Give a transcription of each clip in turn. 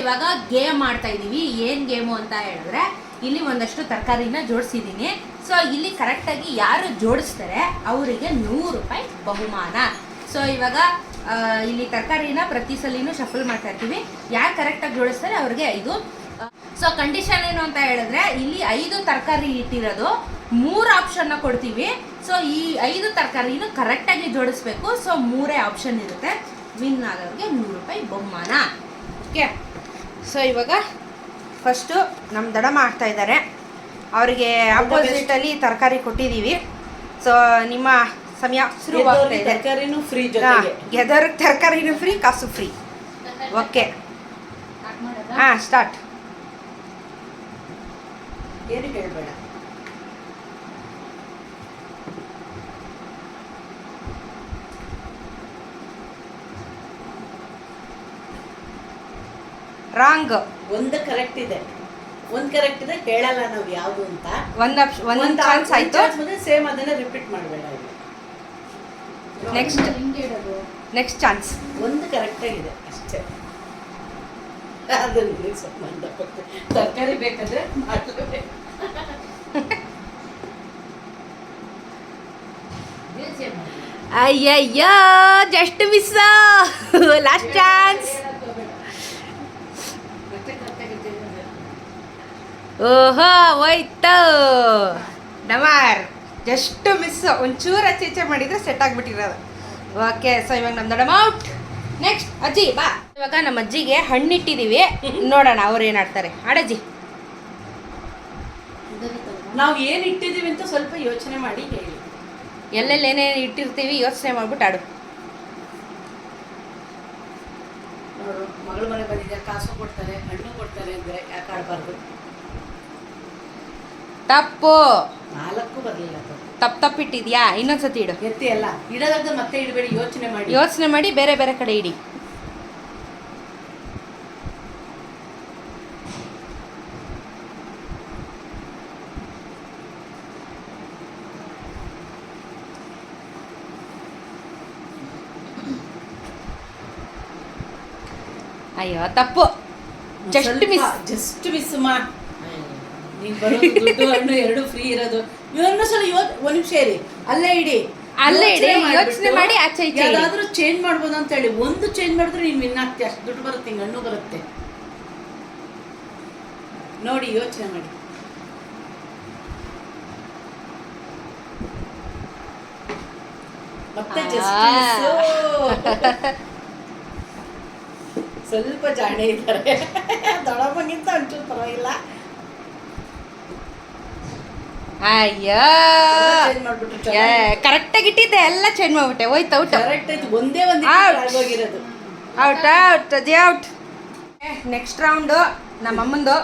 ಇವಾಗ ಗೇಮ್ ಮಾಡ್ತಾ ಇದೀವಿ. ಏನ್ ಗೇಮು ಅಂತ ಹೇಳಿದ್ರೆ ಇಲ್ಲಿ ಒಂದಷ್ಟು ತರಕಾರಿನ ಜೋಡಿಸಿದೀನಿ ಸೊ ಇಲ್ಲಿ ಕರೆಕ್ಟಾಗಿ ಯಾರು ಜೋಡಿಸ್ತಾರೆ ಅವರಿಗೆ ನೂರು ರೂಪಾಯಿ ಬಹುಮಾನ. ಸೊ ಇವಾಗ ಇಲ್ಲಿ ತರಕಾರಿನ ಪ್ರತಿ ಸಲಿನೂ ಶಫಲ್ ಮಾಡ್ತಾ ಇರ್ತೀವಿ. ಯಾರು ಕರೆಕ್ಟಾಗಿ ಜೋಡಿಸ್ತಾರೆ ಅವ್ರಿಗೆ ಐದು. ಸೊ ಕಂಡೀಷನ್ ಏನು ಅಂತ ಹೇಳಿದ್ರೆ ಇಲ್ಲಿ ಐದು ತರಕಾರಿ ಇಟ್ಟಿರೋದು ಮೂರು ಆಪ್ಷನ್ನ ಕೊಡ್ತೀವಿ. ಸೊ ಈ ಐದು ತರಕಾರಿನೂ ಕರೆಕ್ಟಾಗಿ ಜೋಡಿಸ್ಬೇಕು. ಸೊ ಮೂರೇ ಆಪ್ಷನ್ ಇರುತ್ತೆ. ವಿನ್ ಆದವ್ರಿಗೆ ನೂರು ರೂಪಾಯಿ ಬಹುಮಾನ. ಓಕೆ ಸೊ ಇವಾಗ ಫಸ್ಟು ನಮ್ಮ ಆಗ್ತಾ ಇದ್ದಾರೆ ಅವರಿಗೆ ಅಪೋಸಿಟಲ್ಲಿ ತರಕಾರಿ ಕೊಟ್ಟಿದ್ದೀವಿ ಸೊ ನಿಮ್ಮ ಸಮಯ ಶುರುವಾಗ್ತಾ ತರಕಾರಿನೂ ಫ್ರೀ ಗೆದರ್ ತರಕಾರಿನೂ ಫ್ರೀ ಕಾಸು ಫ್ರೀ ಓಕೆ ಹಾಂ ಸ್ಟಾರ್ಟ್ ಏನು ಹೇಳ್ಬೇಡ? ರಾಂಗ್. ಒಂದು ಕರೆಕ್ಟ್ ಇದೆ. ಒಂದು ಕರೆಕ್ಟ್ ಇದೆ ಹೇಳಲ್ಲ ನಾವು ಯಾವುದು ಅಂತ. ಒಂದು ಆಪ್ಷನ್ ಒಂದು ಚಾನ್ಸ್ ಆಯಿತು. ಸೇಮ್ ಅದನ್ನ ರಿಪೀಟ್ ಮಾಡಬೇಡ ನೆಕ್ಸ್ಟ್ ನೆಕ್ಸ್ಟ್ ಚಾನ್ಸ್ ಒಂದು ಕರೆಕ್ಟ್ ಆಗಿದೆ ಅಷ್ಟೇ. ಅದನ್ನ ಸಂಬಂಧಪಟ್ಟು ತರಕಾರಿ ಬೇಕಾದ್ರೆ ಮಾಡಲೇಬೇಕು ಅಯ್ಯಯ್ಯೋ ಜಸ್ಟ್ ಮಿಸ್ ಲಾಸ್ಟ್ ಚಾನ್ಸ್ ಓಹೋ ಹೋಯ್ತು. ಡಮಾರ್ ಜಸ್ಟ್ ಮಿಸ್ ಒಂಚೂರು ಆಚೆ ಈಚೆ ಮಾಡಿದ್ರೆ ಸೆಟ್ ಆಗಿಬಿಟ್ಟಿರೋದು. ಓಕೆ ಸೊ ಇವಾಗ ನಮ್ಮ ದೊಡ್ಡಮ್ಮ ಔಟ್ ನೆಕ್ಸ್ಟ್ ಅಜ್ಜಿ ಬಾ. ಇವಾಗ ನಮ್ಮ ಅಜ್ಜಿಗೆ ಹಣ್ಣಿಟ್ಟಿದ್ದೀವಿ ನೋಡೋಣ ಅವ್ರು ಏನು ಆಡ್ತಾರೆ. ಆಡಜ್ಜಿ. ನಾವು ಏನು ಇಟ್ಟಿದ್ದೀವಿ ಅಂತ ಸ್ವಲ್ಪ ಯೋಚನೆ ಮಾಡಿ ಹೇಳಿ. ಎಲ್ಲೆಲ್ಲಿ ಏನೇನು ಇಟ್ಟಿರ್ತೀವಿ ಯೋಚನೆ ಮಾಡ್ಬಿಟ್ಟು ಆಡು. ನೋಡು ಮಗಳ ಮನೆ ಬಂದಿದೆ ಕಾಸು ಕೊಡ್ತಾರೆ ಹಣ್ಣು ಕೊಡ್ತಾರೆ ಅಂದರೆ ಯಾಕೆ ಆಡಬಾರ್ದು? ತಪ್ಪು. ನಾಲ್ಕು ಬರಲಿಲ್ಲ ತಪ್ಪು ತಪ್ಪಿಟ್ಟಿದ್ಯಾ? ಇನ್ನೊಂದ್ಸತಿ ಇಡು. ಎತ್ತಿ ಅಲ್ಲ ಇಡೋದಾಗ ಮತ್ತೆ ಇಡಬೇಡಿ ಯೋಚನೆ ಮಾಡಿ. ಯೋಚನೆ ಮಾಡಿ ಬೇರೆ ಬೇರೆ ಕಡೆ ಇಡಿ. ಅಯ್ಯೋ ತಪ್ಪು. Just miss. ಜಸ್ಟ್ ಮಿಸ್ ಮಾ ನೀನ್ ಬರೋದು ದುಡ್ಡು ಹಣ್ಣು ಎರಡು ಫ್ರೀ ಇರೋದು. ಇವನ್ನ ಸಲ ಇವತ್ತು ಒಂದ್ ನಿಮಿಷ ಇರಿ. ಅಲ್ಲೇ ಇಡಿ. ಅಲ್ಲೇ ಇಡಿ, ಯೋಚನೆ ಮಾಡಿ ಆಚೆ ಈಚೆ ಇಡಿ. ಯಾವ್ದಾದ್ರೂ ಚೇಂಜ್ ಮಾಡ್ಬೋದು ಅಂತ ಹೇಳಿ. ಒಂದು ಚೇಂಜ್ ಮಾಡಿದ್ರೆ ನೀನ್ ವಿನ್ ಆಗ್ತಿ ಅಷ್ಟು ದುಡ್ಡು ಬರುತ್ತೆ ಹಣ್ಣು ಬರುತ್ತೆ. ನೋಡಿ ಯೋಚನೆ ಮಾಡಿ. ಮತ್ತೆ just ಆ. ಸ್ವಲ್ಪ ಜಾಣೆ ಇದ್ದಾರೆ. ದೊಡ್ಡಮ್ಮಗಿಂತ ಅಂಚೂರು ಪರವಾಗಿಲ್ಲ. ಅಯ್ಯೋ. ಕರೆಕ್ಟಾಗಿ ಇಟ್ಟಿದ್ದೆ ಎಲ್ಲ ಚೇಂಜ್ ಮಾಡ್ಬಿಟ್ಟೆ. ಹೋಯ್ತು ಔಟ್. ಒಂದೇ ಔಟ್ ಔಟ್ ದೇ ಔಟ್. ನೆಕ್ಸ್ಟ್ ರೌಂಡು ನಮ್ಮ ಅಮ್ಮಂದು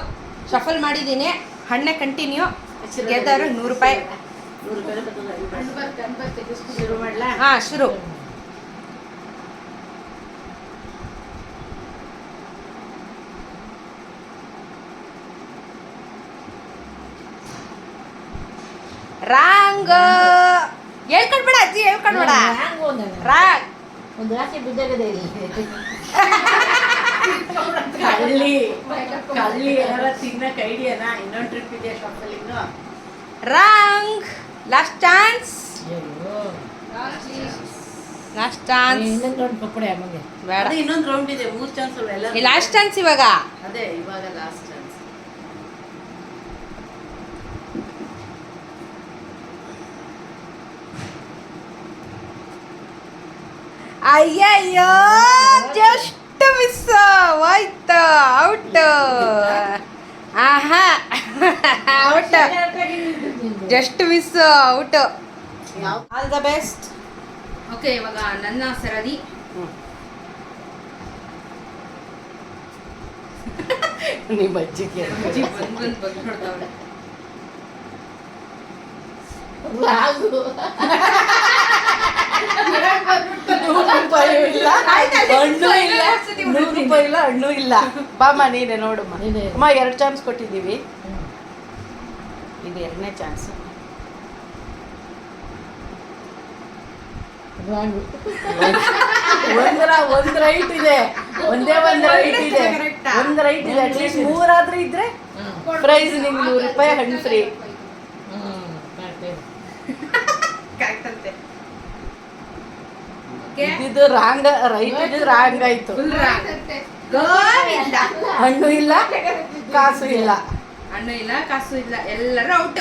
ಶಫಲ್ ಮಾಡಿದ್ದೀನಿ. ಹಣ್ಣೆ ಕಂಟಿನ್ಯೂ ಗೆದ್ದಾರು ನೂರು ರೂಪಾಯಿ. ಹಾಂ ಶುರು. ರಾಂಗ್. ಹೇಳ್ಕೊಡ್ಬೇಡ ಅಜ್ಜಿ ಹೇಳ್ಕೊಡ್ಬೇಡ. ರಾಂಗ್. ಒಂದು ರಾಶಿ ಬಿದ್ದಾಗದೆ ಇಲ್ಲಿ. ಕಳ್ಳಿ ಕಳ್ಳಿ ಏನಾರ ತಿನ್ನಕ್ ಐಡಿಯಾನ? ಇನ್ನೊಂದು ಟ್ರಿಪ್ ಇದೆ ಶಾಪಲ್ಲಿ ಇನ್ನು? Wrong. Last chance last chance ಇನ್ನೊಂದು ರೌಂಡ್ ಅಮ್ಮಗೆ. ಬೇಡ. ಇನ್ನೊಂದು ರೌಂಡ್ ಇದೆ ಮೂರು ಚಾನ್ಸ್ ಎಲ್ಲ ಲಾಸ್ಟ್ ಚಾನ್ಸ್ ಇವಾಗ. ಅದೇ ಇವಾಗ ಲಾಸ್ಟ್ ಚಾನ್ಸ್ ಅಯ್ಯಯ್ಯೋ ಜಸ್ಟ್ ಮಿಸ್ ಹೋಯ್ತು ಔಟ್ ಆಹಾ out just miss out all the best okay ಇವಾಗ ನನ್ನ ಸರದಿ. ನಿಮ್ಮ ಅಜ್ಜಿಗೆ ಬಂದ್ ನೂರು ರೂಪಾಯಿ ಇಲ್ಲ ಹಣ್ಣು ಇಲ್ಲ. ನೂರು ರೂಪಾಯಿ ಇಲ್ಲ ಹಣ್ಣು ಇಲ್ಲ. ಬಾಮ್ಮ ನೀನೆ ನೋಡಮ್ಮ ಅಮ್ಮ. ಎರಡು ಚಾನ್ಸ್ ಕೊಟ್ಟಿದ್ದೀವಿ. ಇದು ಎರಡನೇ ಚಾನ್ಸ್ ಒಂದರ ಒಂದ್ ರೈಟ್ ಇದೆ. ಒಂದೇ ಒಂದ್ ರೈಟ್ ಇದೆ. ಒಂದ್ ರೈಟ್ ಇದೆ. ಅಟ್ಲೀಸ್ಟ್ ಮೂರಾದ್ರೂ ಇದ್ರೆ ಪ್ರೈಸ್ ನಿಮ್ಗೆ ನೂರು ರೂಪಾಯಿ ಹಣ್ಣು ಫ್ರೀ ಹ್ಮ್ ಮಾಡ್ತೇವೆ ಕರೆಕ್ಟ್ ಅಂತೆ ಓಕೆ ಇದು ರಾಂಗ್ ರೈಟ್ ಇದ್ದು ರಾಂಗ್ ಆಯ್ತು. ಹಣ್ಣು ಇಲ್ಲ ಕಾಸು ಇಲ್ಲ. ಹಣ್ಣು ಇಲ್ಲ ಕಾಸು ಇಲ್ಲ ಎಲ್ಲರೂ ಔಟ್.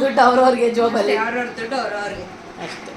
ದುಡ್ಡು ಅವ್ರವ್ರಿಗೆ ಜೋಬಲ್ಲಿ. ಅವ್ರವ್ರ ದುಡ್ಡು ಅವ್ರವ್ರಿಗೆ. ಅಷ್ಟೇ.